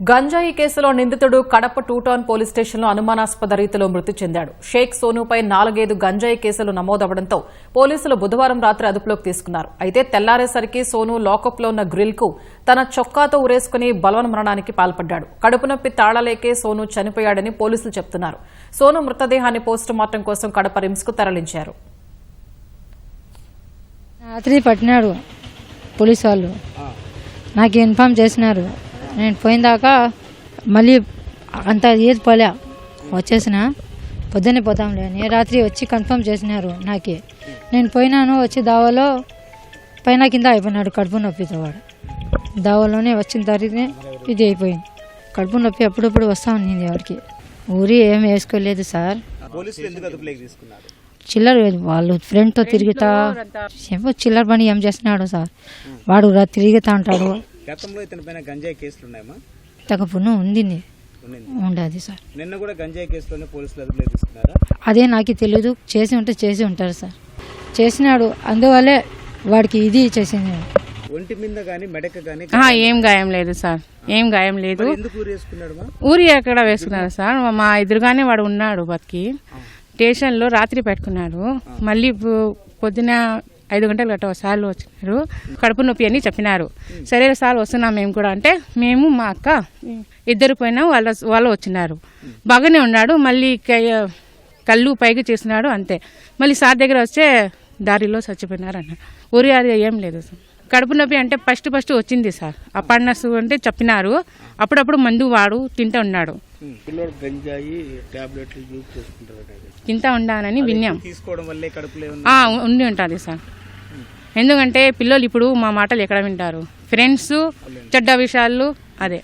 గంజాయి కేసులో నిందితుడు కడప టూటౌన్ పోలీస్ స్టేషన్లో అనుమానాస్పద రీతిలో మృతి చెందాడు. షేక్ సోనుపై నాలుగైదు గంజాయి కేసులు నమోదవడంతో పోలీసులు బుధవారం రాత్రి అదుపులోకి తీసుకున్నారు. అయితే తెల్లారేసరికి సోను లాకప్లో ఉన్న గ్రిల్కు తన చొక్కాతో ఉరేసుకుని బలవన్మరణానికి పాల్పడ్డాడు. కడుపు నొప్పి తాళలేకే సోను చనిపోయాడని పోలీసులు చెబుతున్నారు సోను మృతదేహాన్ని పోస్టుమార్టం కోసం కడప రిమ్స్కు తరలించారు. రాత్రి పట్టినాడు పోలీస్ వాళ్ళు. నాకు ఇన్ఫామ్ చేసినారు. నేను పోయిన దాకా మళ్ళీ అంత ఏది పోలే. వచ్చేసిన. పొద్దున్నే పోతాంలే. నేను రాత్రి వచ్చి కన్ఫర్మ్ చేసినారు నాకే. నేను పోయినాను వచ్చి దావాలో పైన కింద అయిపోయినాడు కడుపు నొప్పితో వాడు. దావాలోనే వచ్చిన తరిగితే ఇది అయిపోయింది. కడుపు నొప్పి అప్పుడప్పుడు వస్తూ ఉంది వాడికి ఊరి ఏం వేసుకోలేదు సార్. చిల్లర వాళ్ళు ఫ్రెండ్తో తిరుగుతా. ఏమో చిల్లర పని ఏం చేస్తున్నాడు సార్. వాడు తిరుగుతా ఉంటాడు గతంలో ఇతని పైన గంజాయి కేసులు ఉన్నాయమ్మా? తగపును ఉంది ఉండింది. ఉండదు సార్. నిన్న కూడా గంజాయి కేసులోనే పోలీసులు అదుపులోకి తీసుకున్నారా? అదే నాకు తెలియదు చేసి ఉంటే చేసి ఉంటారు సార్. చేసినాడు అందువల్లే వాడికి ఇది చేసింది. ఒంటి మీద కానీ మెడక కానీ ఏం గాయం లేదు సార్. ఏం గాయం లేదు. ఊరి ఎక్కడ వేసుకున్నారు సార్? మా ఎదురుగానే వాడు ఉన్నాడు బతికి. స్టేషన్లో రాత్రి పెట్టుకున్నాడు. మళ్ళీ పొద్దున ఐదు గంటలు గట్ట సార్లు వచ్చినారు. కడుపు నొప్పి అని చెప్పినారు. సరే సార్ వస్తున్నాం మేము కూడా. అంటే మేము మా అక్క ఇద్దరు పోయినా వాళ్ళ వాళ్ళు వచ్చినారు. బాగానే ఉన్నాడు. మళ్ళీ కళ్ళు పైకి చేసినాడు అంతే. మళ్ళీ సార్ దగ్గర వస్తే దారిలో చచ్చిపోయినారు అన్న. ఊరి అది ఏం లేదు సార్. కడుపు నొప్పి అంటే ఫస్ట్ ఫస్ట్ వచ్చింది సార్. అపార్ట్నర్స్ అంటే చెప్పినారు. అప్పుడప్పుడు మందు వాడు తింటూ ఉన్నాడు. పిల్లోడు గంజాయి టాబ్లెట్లు యూజ్ చేసుకుంటారు తింటా ఉండాలని విన్నాం. తీసుకోవడం వల్లే కడుపులో ఏమన్నా ఆ, ఉండి ఉంటుంది సార్. ఎందుకంటే పిల్లలు ఇప్పుడు మా మాటలు ఎక్కడ వింటారు? ఫ్రెండ్స్ చెడ్డ విషయాలు అదే.